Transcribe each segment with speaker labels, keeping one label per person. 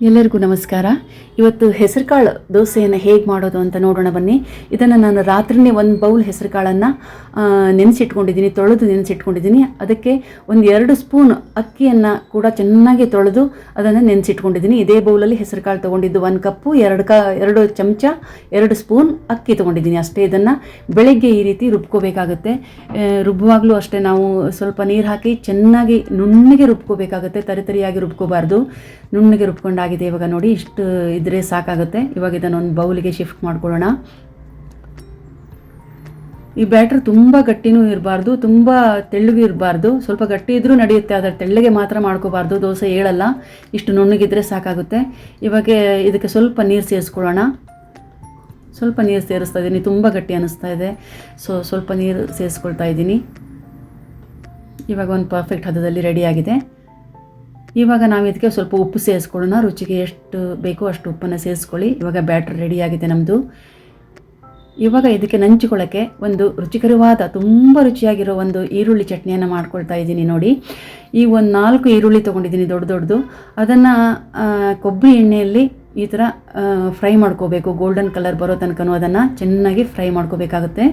Speaker 1: ಎಲ್ಲರಿಗೂ ನಮಸ್ಕಾರ. ಇವತ್ತು ಹೆಸರುಕಾಳು ದೋಸೆಯನ್ನು ಹೇಗೆ ಮಾಡೋದು ಅಂತ ನೋಡೋಣ ಬನ್ನಿ. ಇದನ್ನು ನಾನು ರಾತ್ರಿನೇ ಒಂದು ಬೌಲ್ ಹೆಸರುಕಾಳನ್ನು ನೆನೆಸಿಟ್ಕೊಂಡಿದ್ದೀನಿ, ತೊಳೆದು ನೆನೆಸಿಟ್ಕೊಂಡಿದ್ದೀನಿ. ಅದಕ್ಕೆ ಒಂದು ಎರಡು ಸ್ಪೂನ್ ಅಕ್ಕಿಯನ್ನು ಕೂಡ ಚೆನ್ನಾಗಿ ತೊಳೆದು ಅದನ್ನು ನೆನೆಸಿಟ್ಕೊಂಡಿದ್ದೀನಿ. ಇದೇ ಬೌಲಲ್ಲಿ ಹೆಸರುಕಾಳು ತೊಗೊಂಡಿದ್ದು ಒಂದು ಕಪ್ಪು, ಎರಡು ಕ, ಎರಡು ಚಮಚ, ಎರಡು ಸ್ಪೂನ್ ಅಕ್ಕಿ ತೊಗೊಂಡಿದ್ದೀನಿ ಅಷ್ಟೇ. ಇದನ್ನು ಬೆಳಗ್ಗೆ ಈ ರೀತಿ ರುಬ್ಕೋಬೇಕಾಗುತ್ತೆ. ರುಬ್ಬುವಾಗಲೂ ಅಷ್ಟೇ ನಾವು ಸ್ವಲ್ಪ ನೀರು ಹಾಕಿ ಚೆನ್ನಾಗಿ ನುಣ್ಣಗೆ ರುಬ್ಕೋಬೇಕಾಗುತ್ತೆ. ತರಿತರಿಯಾಗಿ ರುಬ್ಕೋಬಾರ್ದು. ನುಣ್ಣಗೆ ರುಬ್ಕೊಂಡಾಗಿದೆ ಇವಾಗ ನೋಡಿ ಇಷ್ಟು ಇದ್ರೆ ಸಾಕಾಗುತ್ತೆ. ಇವಾಗ ಇದನ್ನು ಒಂದು ಬೌಲಿಗೆ ಶಿಫ್ಟ್ ಮಾಡ್ಕೊಳ್ಳೋಣ. ಈ ಬ್ಯಾಟ್ರ್ ತುಂಬ ಗಟ್ಟಿನೂ ಇರಬಾರ್ದು, ತುಂಬ ತೆಳ್ಳಗೂ ಇರಬಾರ್ದು. ಸ್ವಲ್ಪ ಗಟ್ಟಿ ಇದ್ರೂ ನಡೆಯುತ್ತೆ, ಆದರೆ ತೆಳ್ಳಗೆ ಮಾತ್ರ ಮಾಡ್ಕೋಬಾರ್ದು. ದೋಸೆ ಏಳಲ್ಲ. ಇಷ್ಟು ನುಣ್ಣಗಿದ್ರೆ ಸಾಕಾಗುತ್ತೆ. ಇವಾಗ ಇದಕ್ಕೆ ಸ್ವಲ್ಪ ನೀರು ಸೇರಿಸ್ಕೊಳ್ಳೋಣ. ಸ್ವಲ್ಪ ನೀರು ಸೇರಿಸ್ತಾ ಇದ್ದೀನಿ ತುಂಬ ಗಟ್ಟಿ ಅನ್ನಿಸ್ತಾ ಇದೆ. ಸೊ, ಸ್ವಲ್ಪ ನೀರು ಸೇರಿಸ್ಕೊಳ್ತಾ ಇದ್ದೀನಿ ಇವಾಗ ಒಂದು ಪರ್ಫೆಕ್ಟ್ ಹದದಲ್ಲಿ ರೆಡಿಯಾಗಿದೆ ಇವಾಗ ನಾವು ಇದಕ್ಕೆ ಸ್ವಲ್ಪ ಉಪ್ಪು ಸೇರಿಸ್ಕೊಳ್ಳೋಣ. ರುಚಿಗೆ ಎಷ್ಟು ಬೇಕೋ ಅಷ್ಟು ಉಪ್ಪನ್ನು ಸೇರಿಸ್ಕೊಳ್ಳಿ. ಇವಾಗ ಬ್ಯಾಟ್ರ್ ರೆಡಿಯಾಗಿದೆ ನಮ್ಮದು ಇವಾಗ ಇದಕ್ಕೆ ನಂಚಿಕೊಳ್ಳೋಕ್ಕೆ ಒಂದು ರುಚಿಕರವಾದ, ತುಂಬ ರುಚಿಯಾಗಿರೋ ಒಂದು ಈರುಳ್ಳಿ ಚಟ್ನಿಯನ್ನು ಮಾಡ್ಕೊಳ್ತಾ ಇದ್ದೀನಿ ನೋಡಿ. ಈ ಒಂದು ನಾಲ್ಕು ಈರುಳ್ಳಿ ತೊಗೊಂಡಿದ್ದೀನಿ ದೊಡ್ಡ ದೊಡ್ಡದು ಅದನ್ನು ಕೊಬ್ಬರಿ ಎಣ್ಣೆಯಲ್ಲಿ ಈ ಥರ ಫ್ರೈ ಮಾಡ್ಕೋಬೇಕು. ಗೋಲ್ಡನ್ ಕಲರ್ ಬರೋ ತನಕನೂ ಅದನ್ನು ಚೆನ್ನಾಗಿ ಫ್ರೈ ಮಾಡ್ಕೋಬೇಕಾಗುತ್ತೆ.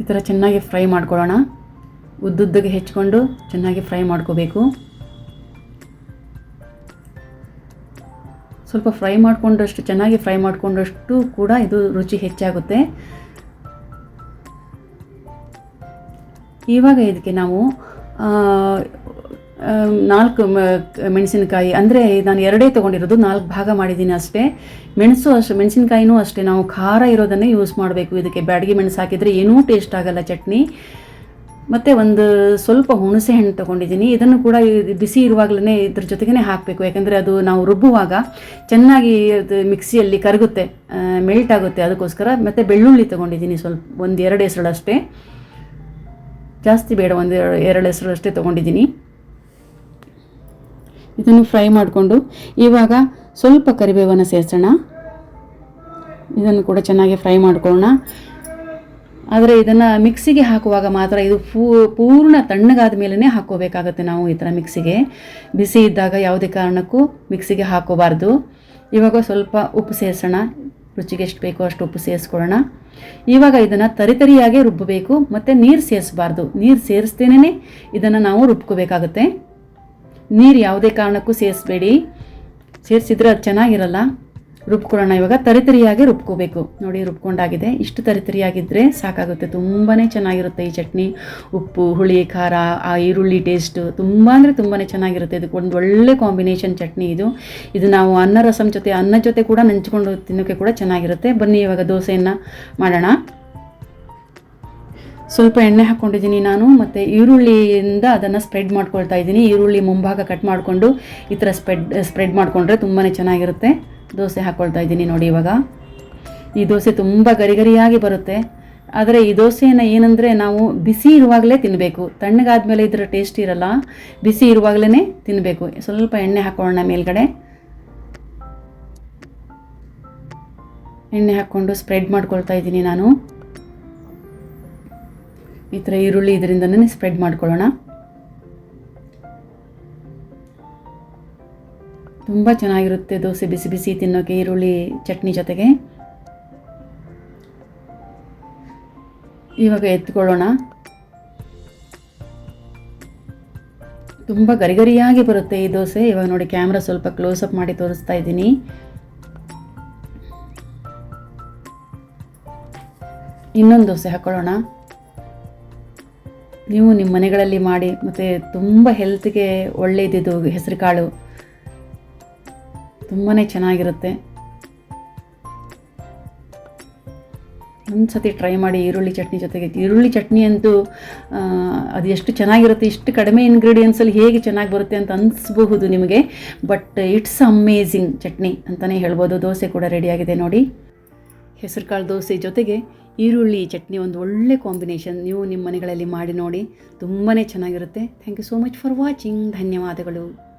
Speaker 1: ಈ ಥರ ಚೆನ್ನಾಗಿ ಫ್ರೈ ಮಾಡ್ಕೊಳ್ಳೋಣ. ಉದ್ದುದ್ದಗೆ ಹೆಚ್ಚಿಕೊಂಡು ಚೆನ್ನಾಗಿ ಫ್ರೈ ಮಾಡ್ಕೋಬೇಕು. ಸ್ವಲ್ಪ ಫ್ರೈ ಮಾಡಿಕೊಂಡಷ್ಟು, ಚೆನ್ನಾಗಿ ಫ್ರೈ ಮಾಡಿಕೊಂಡಷ್ಟು ಕೂಡ ಇದು ರುಚಿ ಹೆಚ್ಚಾಗುತ್ತೆ. ಇವಾಗ ಇದಕ್ಕೆ ನಾವು ನಾಲ್ಕು ಮೆಣಸಿನಕಾಯಿ, ಅಂದರೆ ನಾನು ಎರಡೇ ತೊಗೊಂಡಿರೋದು, ನಾಲ್ಕು ಭಾಗ ಮಾಡಿದ್ದೀನಿ ಅಷ್ಟೇ. ಮೆಣಸು ಅಷ್ಟು, ಮೆಣಸಿನಕಾಯಿನೂ ಅಷ್ಟೇ, ನಾವು ಖಾರ ಇರೋದನ್ನೇ ಯೂಸ್ ಮಾಡಬೇಕು. ಇದಕ್ಕೆ ಬ್ಯಾಡಗಿ ಮೆಣಸು ಹಾಕಿದರೆ ಏನೂ ಟೇಸ್ಟ್ ಆಗಲ್ಲ ಚಟ್ನಿ. ಮತ್ತು ಒಂದು ಸ್ವಲ್ಪ ಹುಣಸೆ ಹಣ್ಣು ತೊಗೊಂಡಿದ್ದೀನಿ. ಇದನ್ನು ಕೂಡ ಬಿಸಿ ಇರುವಾಗಲೇ ಇದ್ರ ಜೊತೆಗೇ ಹಾಕಬೇಕು. ಯಾಕಂದರೆ ಅದು ನಾವು ರುಬ್ಬುವಾಗ ಚೆನ್ನಾಗಿ ಅದು ಮಿಕ್ಸಿಯಲ್ಲಿ ಕರಗುತ್ತೆ ಮೆಲ್ಟ್ ಆಗುತ್ತೆ. ಅದಕ್ಕೋಸ್ಕರ ಮತ್ತು ಬೆಳ್ಳುಳ್ಳಿ ತೊಗೊಂಡಿದ್ದೀನಿ ಸ್ವಲ್ಪ, ಒಂದು ಎರಡು ಹೆಸರು ಅಷ್ಟೇ ಜಾಸ್ತಿ ಬೇಡ, ಒಂದು ಎರಡು ಹೆಸರು ಅಷ್ಟೇ ತೊಗೊಂಡಿದ್ದೀನಿ. ಇದನ್ನು ಫ್ರೈ ಮಾಡಿಕೊಂಡು ಇವಾಗ ಸ್ವಲ್ಪ ಕರಿಬೇವನ್ನು ಸೇರಿಸೋಣ. ಇದನ್ನು ಕೂಡ ಚೆನ್ನಾಗಿ ಫ್ರೈ ಮಾಡ್ಕೊಳ್ಳೋಣ. ಆದರೆ ಇದನ್ನು ಮಿಕ್ಸಿಗೆ ಹಾಕುವಾಗ ಮಾತ್ರ ಇದು ಪೂರ್ಣ ತಣ್ಣಗಾದ ಮೇಲೇ ಹಾಕೋಬೇಕಾಗುತ್ತೆ ನಾವು ಈ ಥರ ಮಿಕ್ಸಿಗೆ. ಬಿಸಿ ಇದ್ದಾಗ ಯಾವುದೇ ಕಾರಣಕ್ಕೂ ಮಿಕ್ಸಿಗೆ ಹಾಕೋಬಾರ್ದು ಇವಾಗ ಸ್ವಲ್ಪ ಉಪ್ಪು ಸೇರಿಸೋಣ. ರುಚಿಗೆ ಎಷ್ಟು ಬೇಕೋ ಅಷ್ಟು ಉಪ್ಪು ಸೇರಿಸ್ಕೊಳ್ಳೋಣ. ಇವಾಗ ಇದನ್ನು ತರಿತರಿಯಾಗಿ ರುಬ್ಬಬೇಕು. ಮತ್ತು ನೀರು ಸೇರಿಸಬಾರ್ದು. ನೀರು ಸೇರಿಸ್ತೇನೆ ಇದನ್ನು ನಾವು ರುಬ್ಕೋಬೇಕಾಗತ್ತೆ. ನೀರು ಯಾವುದೇ ಕಾರಣಕ್ಕೂ ಸೇರಿಸ್ಬೇಡಿ. ಸೇರಿಸಿದ್ರೆ ಅದು ಚೆನ್ನಾಗಿರಲ್ಲ. ರುಬ್ಕೊಳ್ಳೋಣ. ಇವಾಗ ತರಿತರಿಯಾಗಿ ರುಬ್ಕೋಬೇಕು. ನೋಡಿ, ರುಬ್ಕೊಂಡಾಗಿದೆ. ಇಷ್ಟು ತರಿತರಿಯಾಗಿದ್ದರೆ ಸಾಕಾಗುತ್ತೆ. ತುಂಬಾ ಚೆನ್ನಾಗಿರುತ್ತೆ ಈ ಚಟ್ನಿ. ಉಪ್ಪು, ಹುಳಿ, ಖಾರ, ಆ ಈರುಳ್ಳಿ ಟೇಸ್ಟು ತುಂಬ ಅಂದರೆ ತುಂಬಾ ಚೆನ್ನಾಗಿರುತ್ತೆ. ಇದಕ್ಕೆ ಒಂದು ಒಳ್ಳೆ ಕಾಂಬಿನೇಷನ್ ಚಟ್ನಿ ಇದು. ಇದು ನಾವು ಅನ್ನ ರಸಂ ಜೊತೆ, ಅನ್ನ ಜೊತೆ ಕೂಡ ನೆಂಚ್ಕೊಂಡು ತಿನ್ನೋಕ್ಕೆ ಕೂಡ ಚೆನ್ನಾಗಿರುತ್ತೆ. ಬನ್ನಿ, ಇವಾಗ ದೋಸೆಯನ್ನು ಮಾಡೋಣ. ಸ್ವಲ್ಪ ಎಣ್ಣೆ ಹಾಕ್ಕೊಂಡಿದ್ದೀನಿ ನಾನು. ಮತ್ತು ಈರುಳ್ಳಿಯಿಂದ ಅದನ್ನು ಸ್ಪ್ರೆಡ್ ಮಾಡ್ಕೊಳ್ತಾ ಇದ್ದೀನಿ. ಈರುಳ್ಳಿ ಮುಂಭಾಗ ಕಟ್ ಮಾಡಿಕೊಂಡು ಈ ಥರ ಸ್ಪ್ರೆಡ್ ಸ್ಪ್ರೆಡ್ ಮಾಡಿಕೊಂಡ್ರೆ ತುಂಬಾ ಚೆನ್ನಾಗಿರುತ್ತೆ. ದೋಸೆ ಹಾಕ್ಕೊಳ್ತಾ ಇದ್ದೀನಿ ನೋಡಿ ಇವಾಗ. ಈ ದೋಸೆ ತುಂಬ ಗರಿಗರಿಯಾಗಿ ಬರುತ್ತೆ. ಆದರೆ ಈ ದೋಸೆಯನ್ನು ಏನಂದರೆ ನಾವು ಬಿಸಿ ಇರುವಾಗಲೇ ತಿನ್ನಬೇಕು ತಣ್ಣಗಾದ್ಮೇಲೆ ಇದರ ಟೇಸ್ಟ್ ಇರಲ್ಲ. ಬಿಸಿ ಇರುವಾಗಲೇ ತಿನ್ನಬೇಕು ಸ್ವಲ್ಪ ಎಣ್ಣೆ ಹಾಕೊಳ್ಳೋಣ ಮೇಲ್ಗಡೆ. ಎಣ್ಣೆ ಹಾಕ್ಕೊಂಡು ಸ್ಪ್ರೆಡ್ ಮಾಡ್ಕೊಳ್ತಾ ಇದ್ದೀನಿ ನಾನು. ಈ ಥರ ಈರುಳ್ಳಿ ಇದರಿಂದನೇ ಸ್ಪ್ರೆಡ್ ಮಾಡ್ಕೊಳ್ಳೋಣ. ತುಂಬ ಚೆನ್ನಾಗಿರುತ್ತೆ ದೋಸೆ ಬಿಸಿ ಬಿಸಿ ತಿನ್ನೋಕೆ ಈರುಳ್ಳಿ ಚಟ್ನಿ ಜೊತೆಗೆ. ಇವಾಗ ಎತ್ಕೊಳ್ಳೋಣ. ತುಂಬ ಗರಿಗರಿಯಾಗಿ ಬರುತ್ತೆ ಈ ದೋಸೆ. ಇವಾಗ ನೋಡಿ ಕ್ಯಾಮ್ರಾ ಸ್ವಲ್ಪ ಕ್ಲೋಸ್ ಅಪ್ ಮಾಡಿ ತೋರಿಸ್ತಾ ಇದ್ದೀನಿ. ಇನ್ನೊಂದು ದೋಸೆ ಹಾಕೊಳ್ಳೋಣ. ನೀವು ನಿಮ್ಮ ಮನೆಗಳಲ್ಲಿ ಮಾಡಿ, ಮತ್ತು ತುಂಬ ಹೆಲ್ತ್ಗೆ ಒಳ್ಳೆಯದಿದು ಹೆಸರು ಕಾಳು ತುಂಬಾ ಚೆನ್ನಾಗಿರುತ್ತೆ. ಒಂದು ಸತಿ ಟ್ರೈ ಮಾಡಿ ಈರುಳ್ಳಿ ಚಟ್ನಿ ಜೊತೆಗೆ, ಈರುಳ್ಳಿ ಚಟ್ನಿ ಅಂತೂ ಅದು ಎಷ್ಟು ಚೆನ್ನಾಗಿರುತ್ತೆ, ಇಷ್ಟು ಕಡಿಮೆ ಇಂಗ್ರೀಡಿಯೆಂಟ್ಸಲ್ಲಿ ಹೇಗೆ ಚೆನ್ನಾಗಿ ಬರುತ್ತೆ ಅಂತ ಅನಿಸ್ಬಹುದು ನಿಮಗೆ. ಬಟ್ ಇಟ್ಸ್ ಅಮೇಝಿಂಗ್ ಚಟ್ನಿ ಅಂತಲೇ ಹೇಳ್ಬೋದು. ದೋಸೆ ಕೂಡ ರೆಡಿಯಾಗಿದೆ ನೋಡಿ. ಹೆಸರುಕಾಳು ದೋಸೆ ಜೊತೆಗೆ ಈರುಳ್ಳಿ ಚಟ್ನಿ ಒಂದು ಒಳ್ಳೆ ಕಾಂಬಿನೇಷನ್ ನೀವು ನಿಮ್ಮ ಮನೆಗಳಲ್ಲಿ ಮಾಡಿ ನೋಡಿ. ತುಂಬಾ ಚೆನ್ನಾಗಿರುತ್ತೆ. Thank you so much for watching ಧನ್ಯವಾದಗಳು.